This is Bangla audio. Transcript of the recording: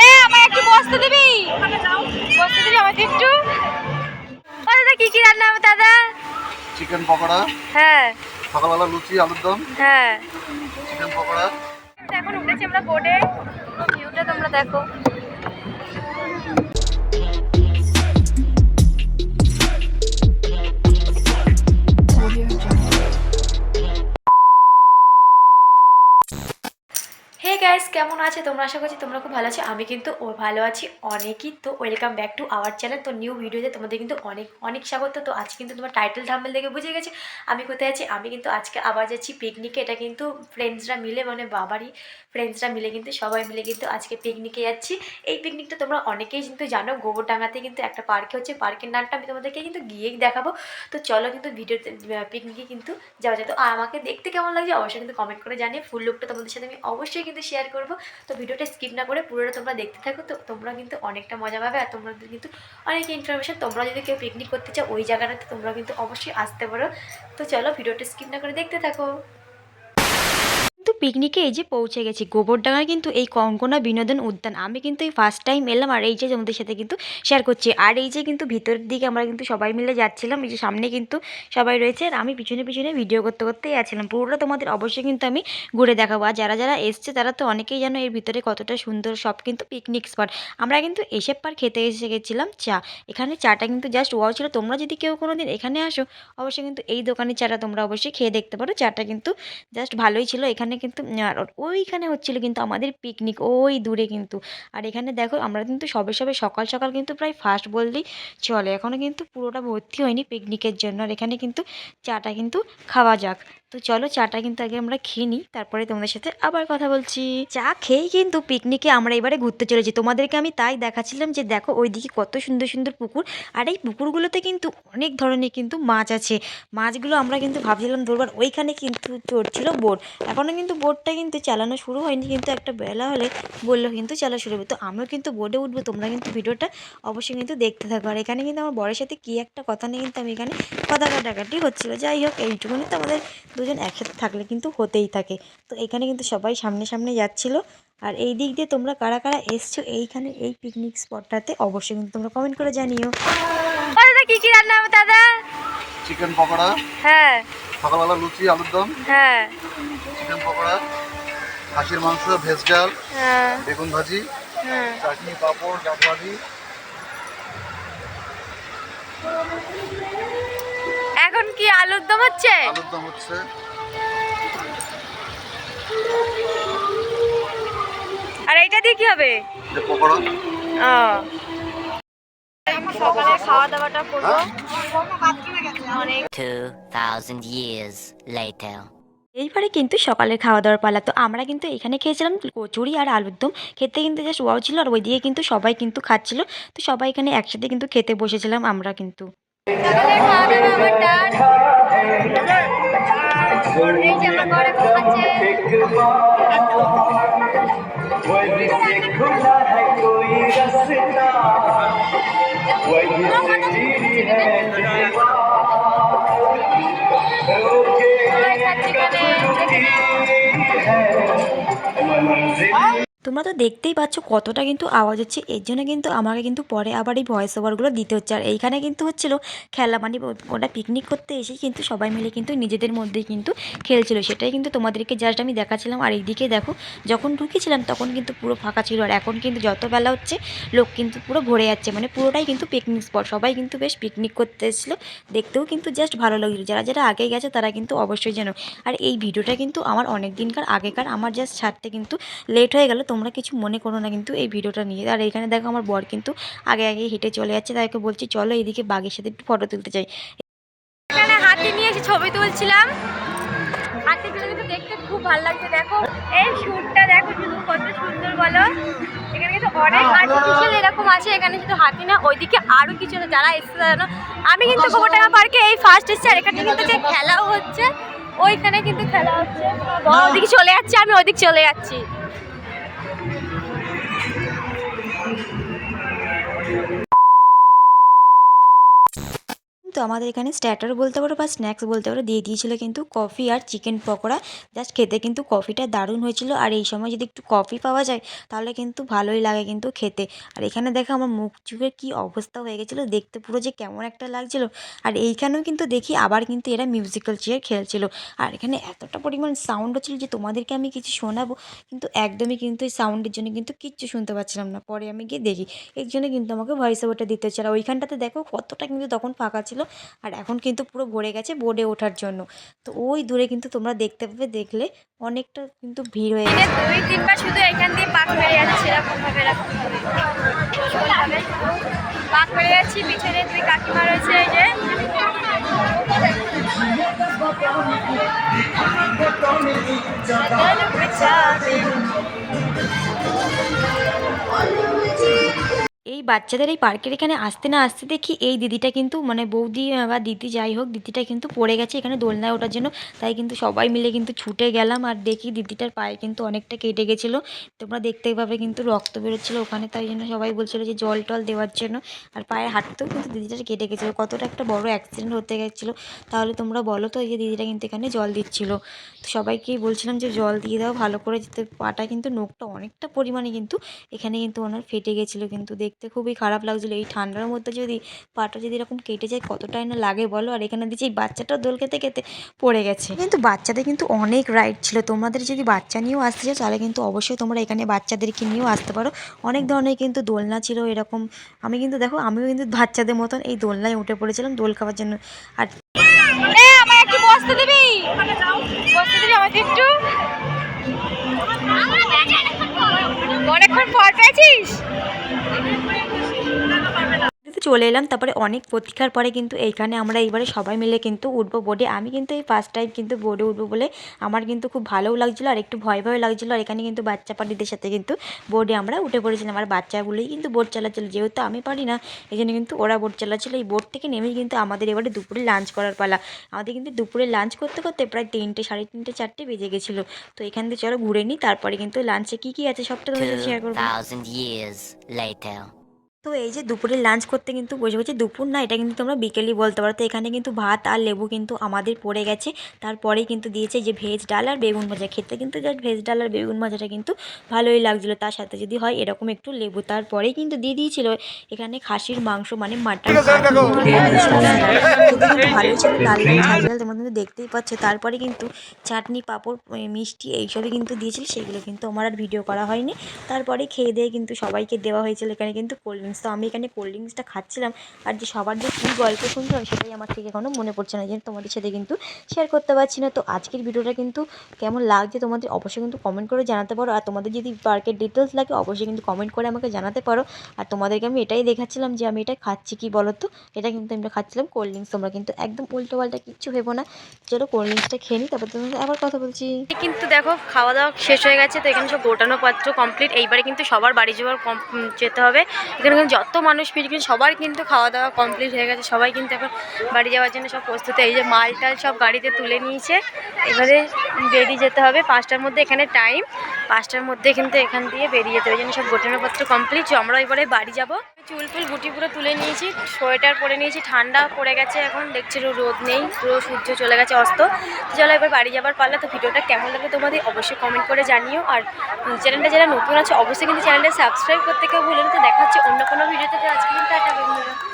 এ আমার একটু বসতে দিবি? বসতে দিবি আমাকে একটু? ও দাদা কি কি রান্না হবে দাদা? চিকেন পকোড়া হ্যাঁ। সকালবেলা লুচি আলুর দম হ্যাঁ। চিকেন পকোড়া। এখন উঠেছি আমরা বোর্ডে ভিউটা তোমরা দেখো। কেমন আছে? তোমরা আশা করছি তোমরা খুব ভালো আছো। আমি কিন্তু ও ভালো আছি অনেকই। তো welcome back to our channel তো নিউ ভিডিওতে তোমাদের কিন্তু অনেক অনেক স্বাগত। তো আজকে কিন্তু তোমার টাইটেল থাম্বেল দেখে বুঝে গেছে। আমি কোথায় আছি? আমি কিন্তু আজকে আবার যাচ্ছি পিকনিকে এটা কিন্তু ফ্রেন্ডসরা মিলে মানে বাবারই ফ্রেন্ডসরা মিলে কিন্তু, সবাই মিলে কিন্তু আজকে পিকনিকে যাচ্ছি। এই পিকনিকটা তোমরা অনেকেই কিন্তু জানো। গোবরডাঙ্গাতে কিন্তু একটা পার্কে হচ্ছে। পার্কের নামটা আমি তোমাদেরকে কিন্তু গিয়েই দেখাবো। তো চলো কিন্তু ভিডিওতে পিকনিকে কিন্তু যাওয়া যায় তো আর আমাকে দেখতে কেমন লাগছে? অবশ্যই কিন্তু কমেন্ট করে জানিয়ে ফুল লুকটা তোমাদের সাথে আমি অবশ্যই কিন্তু শেয়ার করব। তো ভিডিওটা স্কিপ না করে পুরোটা তোমরা দেখতে থাকো। তো তোমরা কিন্তু অনেকটা মজা পাবে আর তোমরা কিন্তু অনেক ইনফরমেশন তোমরা যদি কেউ পিকনিক করতে চাও ওই জায়গাটাতে তোমরা কিন্তু অবশ্যই আসতে পারো। তো চলো ভিডিওটা স্কিপ না করে দেখতে থাকো। পিকনিকে এই যে পৌঁছে গেছি। গোবরডাঙ্গার কিন্তু এই কঙ্কনা বিনোদন উদ্যান। আমি কিন্তু এই ফার্স্ট টাইম এলাম আর এই যে তোমাদের সাথে কিন্তু শেয়ার করছি। আর এই যে কিন্তু ভিতরের দিকে আমরা কিন্তু সবাই মিলে যাচ্ছিলাম, এই যে সামনে কিন্তু সবাই রয়েছে আর আমি পিছনে পিছনে ভিডিও করতে করতেই আছিলাম। পুরোটা তোমাদের অবশ্যই কিন্তু আমি ঘুরে দেখাবো। আর যারা যারা এসছে, তারা তো অনেকেই জানো এর ভিতরে কতটা সুন্দর সব কিন্তু পিকনিক স্পট আমরা কিন্তু এসে পার খেতে এসে গেছিলাম চা। এখানে চাটা কিন্তু জাস্ট ওয়াও ছিল। তোমরা যদি কেউ কোনো দিন এখানে আসো, অবশ্যই কিন্তু এই দোকানের চাটা তোমরা অবশ্যই খেয়ে দেখতে পারো। চাটা কিন্তু জাস্ট ভালোই ছিল। এখানে কিন্তু আর ওইখানে হচ্ছিল কিন্তু আমাদের পিকনিক ওই দূরে কিন্তু। আর এখানে দেখো আমরা কিন্তু সবে সবে সকাল সকাল কিন্তু প্রায় ফার্স্ট বললেই চলে। এখনও কিন্তু পুরোটা ভর্তি হয়নি পিকনিকের জন্য। আর এখানে কিন্তু চাটা কিন্তু খাওয়া যাক। তো চলো চাটা কিন্তু আগে আমরা খেয়ে নিই, তারপরে তোমাদের সাথে আবার কথা বলছি। চা খেয়েই কিন্তু পিকনিকে আমরা এবারে ঘুরতে চলেছি। তোমাদেরকে আমি তাই দেখাচ্ছিলাম যে দেখো ওইদিকে কত সুন্দর সুন্দর পুকুর। আর এই পুকুরগুলোতে কিন্তু অনেক ধরনের কিন্তু মাছ আছে। মাছগুলো আমরা কিন্তু ভাবছিলাম ধরবার ওইখানে কিন্তু চড়ছিল বোট। এখনও কিন্তু বোটটা কিন্তু চালানো শুরু হয়নি, কিন্তু একটা বেলা হলে বলল কিন্তু চালা শুরু হবে। তো আমিও কিন্তু বোটে উঠবো, তোমরা কিন্তু ভিডিওটা অবশ্যই কিন্তু দেখতে থাকো। আর এখানে কিন্তু আমার বরের সাথে কী একটা কথা নিয়ে কিন্তু আমি এখানে কথা কাটাকাটি হচ্ছিল। যাই হোক, এইটুকুনি তো আমাদের দুজন একসাথে থাকলে কিন্তু হতেই থাকে। তো এখানে কিন্তু সবাই সামনে সামনে যাচ্ছিল। আর এই দিক দিয়ে তোমরা কারা কারা এসছো এইখানে এই পিকনিক স্পটটাতে অবশ্যই কিন্তু তোমরা কমেন্ট করে জানিও। কি কি রান্না হবে দাদা? চিকেন পকোড়া। হ্যাঁ। সকালবেলা লুচি আলুর দম। হ্যাঁ। চিকেন পকোড়া। খাসির মাংস ভেজ ডাল হ্যাঁ। বেগুন ভাজি হ্যাঁ চাটনি পাঁপড় ডাব ভাজি। এখন কি আলুর দম হচ্ছে? আলুর দম হচ্ছে। আর এইটা দিয়ে কি হবে? পকোড়া। সকালে খাওয়া দাওয়াটা করব। অনেক 2,000 years later. এইবারে কিন্তু সকালের খাওয়া দাওয়ার পালা। তো আমরা কিন্তু এখানে খেয়েছিলাম কচুরি আর আলুর দম। খেতে কিন্তু জাস্ট ওয়াও ছিল আর ওইদিকে কিন্তু সবাই কিন্তু খাচ্ছিল। তো সবাই এখানে একসাথে কিন্তু খেতে বসেছিলাম আমরা কিন্তু। তোমরা তো দেখতেই পাচ্ছ কতটা কিন্তু আওয়াজ হচ্ছে। এর জন্য কিন্তু আমাকে কিন্তু পরে আবার এই ভয়েস ওভারগুলো দিতে হচ্ছে। আর এইখানে কিন্তু হচ্ছিল খেলা মানে ওটা পিকনিক করতে এসে কিন্তু সবাই মিলে কিন্তু নিজেদের মধ্যেই কিন্তু খেলছিল। সেটাই কিন্তু তোমাদেরকে জাস্ট আমি দেখাচ্ছিলাম। আর এইদিকে দেখো, যখন ঢুকেছিলাম তখন কিন্তু পুরো ফাঁকা ছিল। আর এখন কিন্তু যত বেলা হচ্ছে, লোক কিন্তু পুরো ভরে যাচ্ছে। মানে পুরোটাই কিন্তু পিকনিক স্পট সবাই কিন্তু বেশ পিকনিক করতে এসেছিল। দেখতেও কিন্তু জাস্ট ভালো লাগছিল। যারা যারা আগে গেছে তারা কিন্তু অবশ্যই জানো। আর এই ভিডিওটা কিন্তু আমার অনেক দিনকার আগেকার। আমার জাস্ট ছাড়তে কিন্তু লেট হয়ে গেল। তোমরা কিছু মনে করো না কিন্তু এই ভিডিওটা নিয়ে। আর এখানে দেখো আমার বর কিন্তু আগে আগে হেঁটে চলে যাচ্ছে তাইকে বলছি চলো এইদিকে বাঘের সাথে একটু ফটো তুলতে চাই এখানে হাতি নিয়ে এসে ছবি তুলছিলাম। হাতিগুলো কিন্তু দেখতে খুব ভালো লাগছে দেখো। এই শুটটা দেখো শুধু কত সুন্দর বলো। এখানে কিন্তু অনেক আর্টিফিশিয়াল এরকম আছে এখানে শুধু হাতি না ওইদিকে আরও কিছু যারা এসছে জানো। আমি কিন্তু গোবরডাঙ্গা পার্কে এই ফার্স্ট এসেছি আর এখানে কিন্তু যে খেলাও হচ্ছে ওইখানে কিন্তু খেলা হচ্ছে। ওদিকে চলে যাচ্ছে আমি ওদিকে চলে যাচ্ছি। কিন্তু আমাদের এখানে স্ট্যাটার বলতে পারো বা স্ন্যাক্স বলতে পারো দিয়ে দিয়েছিল কিন্তু কফি আর চিকেন পকোড়া। জাস্ট খেতে কিন্তু কফিটা দারুণ হয়েছিল। আর এই সময় যদি একটু কফি পাওয়া যায়, তাহলে কিন্তু ভালোই লাগে কিন্তু খেতে। আর এখানে দেখো আমার মুখ চুখের কী অবস্থা হয়ে গেছিল। দেখতে পুরো যে কেমন একটা লাগছিল। আর এইখানেও কিন্তু দেখি আবার কিন্তু এরা মিউজিক্যাল চেয়ার খেলছিল। আর এখানে এতটা পরিমাণ সাউন্ড হচ্ছিল যে তোমাদেরকে আমি কিছু শোনাবো, কিন্তু একদমই কিন্তু এই সাউন্ডের জন্য কিন্তু কিচ্ছু শুনতে পাচ্ছিলাম না। পরে আমি গিয়ে দেখি, এর জন্য কিন্তু আমাকে ভয়েস ওভারটা দিতে হচ্ছে। আর ওইখানটাতে দেখো কতটা কিন্তু তখন ফাঁকা ছিল। আর এখন কিন্তু পুরো ভরে গেছে বোর্ডে ওঠার জন্য। তো ওই দূরে কিন্তু তোমরা দেখতে পাবে, দেখলে অনেকটা কিন্তু ভিড় হয়ে গেছে দুই, তিনবার শুধু এখান দিয়ে পাক মেরে যাচ্ছে এরকম ভাবে এরকম পাক মেরে যাচ্ছি, পিছনে দুই কাকিমা রয়েছে, এই যে। এই বাচ্চাদের এই পার্কের এখানে আসতে না আসতে দেখি এই দিদিটা কিন্তু মানে বৌদি বা দিদি যাই হোক, দিদিটা কিন্তু পড়ে গেছে এখানে দোলনায় ওঠার জন্য। তাই কিন্তু সবাই মিলে কিন্তু ছুটে গেলাম আর দেখি দিদিটার পায়ে কিন্তু অনেকটা কেটে গেছিল। তোমরা দেখতে পাবে কিন্তু রক্ত বেরোচ্ছিলো ওখানে, তাই জন্য সবাই বলছিল যে জল টল দেওয়ার জন্য। আর পায়ে হাঁটতেও কিন্তু দিদিটার কেটে গেছিল। কতটা একটা বড় অ্যাক্সিডেন্ট হতে গেছিল। তাহলে তোমরা বলো তো, এই যে দিদিটা কিন্তু এখানে জল দিচ্ছিল। তো সবাইকেই বলছিলাম যে জল দিয়ে দাও, ভালো করে, যেতে পাটা কিন্তু নোখটা অনেকটা পরিমাণে কিন্তু এখানে কিন্তু ওনার ফেটে গেছিল কিন্তু দেখতে খুবই খারাপ লাগছিল। এই ঠান্ডার মধ্যে যদি পাটা যদি এরকম কেটে যায় কতটাই না লাগে বলো? আর এখানে দিচ্ছি এই বাচ্চাটাও দোল খেতে খেতে পড়ে গেছে। কিন্তু বাচ্চাদের কিন্তু অনেক রাইড ছিল। তোমাদের যদি বাচ্চা নিয়েও আসতে চাও তাহলে কিন্তু অবশ্যই তোমরা এখানে বাচ্চাদেরকে নিয়েও আসতে পারো। অনেক ধরনের কিন্তু দোলনা ছিল এরকম। আমি কিন্তু দেখো আমিও কিন্তু বাচ্চাদের মতন এই দোলনায় উঠে পড়েছিলাম দোল খাওয়ার জন্য। আর বসতে দিবি? বসতে দিবি আমাকে একটু? অনেকক্ষণ পর পেয়েছিস তো চলে এলাম, তারপরে অনেক প্রতীক্ষার পরে কিন্তু এইখানে আমরা এইবারে সবাই মিলে কিন্তু উঠবো বোর্ডে আমি কিন্তু এই ফার্স্ট টাইম কিন্তু বোর্ডে উঠবো বলে আমার কিন্তু খুব ভালোও লাগছিল আর একটু ভয় ভয় লাগছিল। আর এখানে কিন্তু বাচ্চা পার্টিদের সাথে কিন্তু বোর্ডে আমরা উঠে পড়েছিলাম। আর বাচ্চাগুলোই কিন্তু বোর্ড চালাচ্ছিল। যেহেতু আমি পারি না এই জন্য কিন্তু ওরা বোর্ড চালাচ্ছিল। এই বোর্ড থেকে নেমেই কিন্তু আমাদের এবারে দুপুরে লাঞ্চ করার পালা। আমাদের কিন্তু দুপুরে লাঞ্চ করতে করতে প্রায় তিনটে, সাড়ে তিনটে, চারটে বেজে গেছিল। তো এখান থেকে চলো ঘুরে নিই। তারপরে কিন্তু লাঞ্চে কী কী আছে সবটা তোমাদের শেয়ার করব. তো এই যে দুপুরে লাঞ্চ করতে কিন্তু বসে বসে দুপুর না এটা কিন্তু তোমরা বিকেলই বলতে পারো। তো এখানে কিন্তু ভাত আর লেবু কিন্তু আমাদের পড়ে গেছে। তারপরেই কিন্তু দিয়েছে যে ভেজ ডাল আর বেগুন ভাজা। খেতে কিন্তু জাস্ট ভেজ ডাল আর বেগুন ভাজাটা কিন্তু ভালোই লাগছিল। তার সাথে যদি হয় এরকম একটু লেবু। তারপরেই কিন্তু দিয়ে দিয়েছিল এখানে খাসির মাংস মানে মাটন ভালোই ছিল লাল লাল ঝাল ঝাল তোমরা কিন্তু দেখতেই পাচ্ছ। তারপরে কিন্তু চাটনি পাঁপড় মিষ্টি এইসবই কিন্তু দিয়েছিল। সেগুলো কিন্তু আমার আর ভিডিও করা হয়নি। তারপরে খেয়ে দিয়ে কিন্তু সবাইকে দেওয়া হয়েছিল। এখানে কিন্তু কোল্ড ড্রিঙ্কস তো আমি এখানে কোল্ড ড্রিঙ্কসটা খাচ্ছিলাম। আর যে সবার যে কী গল্প শুনছিলাম সেটাই আমার ঠিক এখনও মনে পড়ছে না যে তোমাদের সাথে কিন্তু শেয়ার করতে পারছি না। তো আজকের ভিডিওটা কিন্তু কেমন লাগছে তোমাদের অবশ্যই কিন্তু কমেন্ট করে জানাতে পারো। আর তোমাদের যদি পার্কের ডিটেলস লাগে, অবশ্যই কিন্তু কমেন্ট করে আমাকে জানাতে পারো। আর তোমাদেরকে আমি এটাই দেখাচ্ছিলাম যে আমি এটা খাচ্ছি কি বলো তো এটা কিন্তু আমরা খাচ্ছিলাম কোল্ড ড্রিঙ্কস তোমরা কিন্তু একদম উল্টো পাল্টা কিচ্ছু ভেবো না। চলো কোল্ড ড্রিঙ্কসটা খেয়ে নিই তারপর তোমাদের আবার কথা বলছি। কিন্তু দেখো খাওয়া দাওয়া শেষ হয়ে গেছে, তো এখানে সব গোটানো পাত্র কমপ্লিট এইবারে কিন্তু সবার বাড়ি যাওয়ার যেতে হবে। এখানে যত মানুষ ফিরে কিন্তু সবার কিন্তু খাওয়া দাওয়া কমপ্লিট হয়ে গেছে সবাই কিন্তু এখন বাড়ি যাওয়ার জন্য সব প্রস্তুত। এই যে মাল টাল সব গাড়িতে তুলে নিয়েছে। এবারে বেরিয়ে যেতে হবে। পাঁচটার মধ্যে এখানে টাইম পাঁচটার মধ্যে কিন্তু এখান দিয়ে বেরিয়ে যেতে হবে। জন্য সব গোটানোপত্র কমপ্লিট আমরা এবারে বাড়ি যাব। চুল ফুল গুটি পুরো তুলে নিয়েছি। সোয়েটার পরে নিয়েছি। ঠান্ডা পড়ে গেছে এখন। দেখছি রোদ নেই। পুরো সূর্য চলে গেছে অস্ত। চলো এবার বাড়ি যাবার পারলে তো ভিডিওটা কেমন লাগল তোমাদের অবশ্যই কমেন্ট করে জানিও। আর চ্যানেলটা যারা নতুন আছে, অবশ্যই কিন্তু চ্যানেলটা সাবস্ক্রাইব করতে কেউ ভুলেন তো দেখা হচ্ছে অন্য কোনো ভিডিওতে তো। আজকে কিন্তু বন্ধুরা।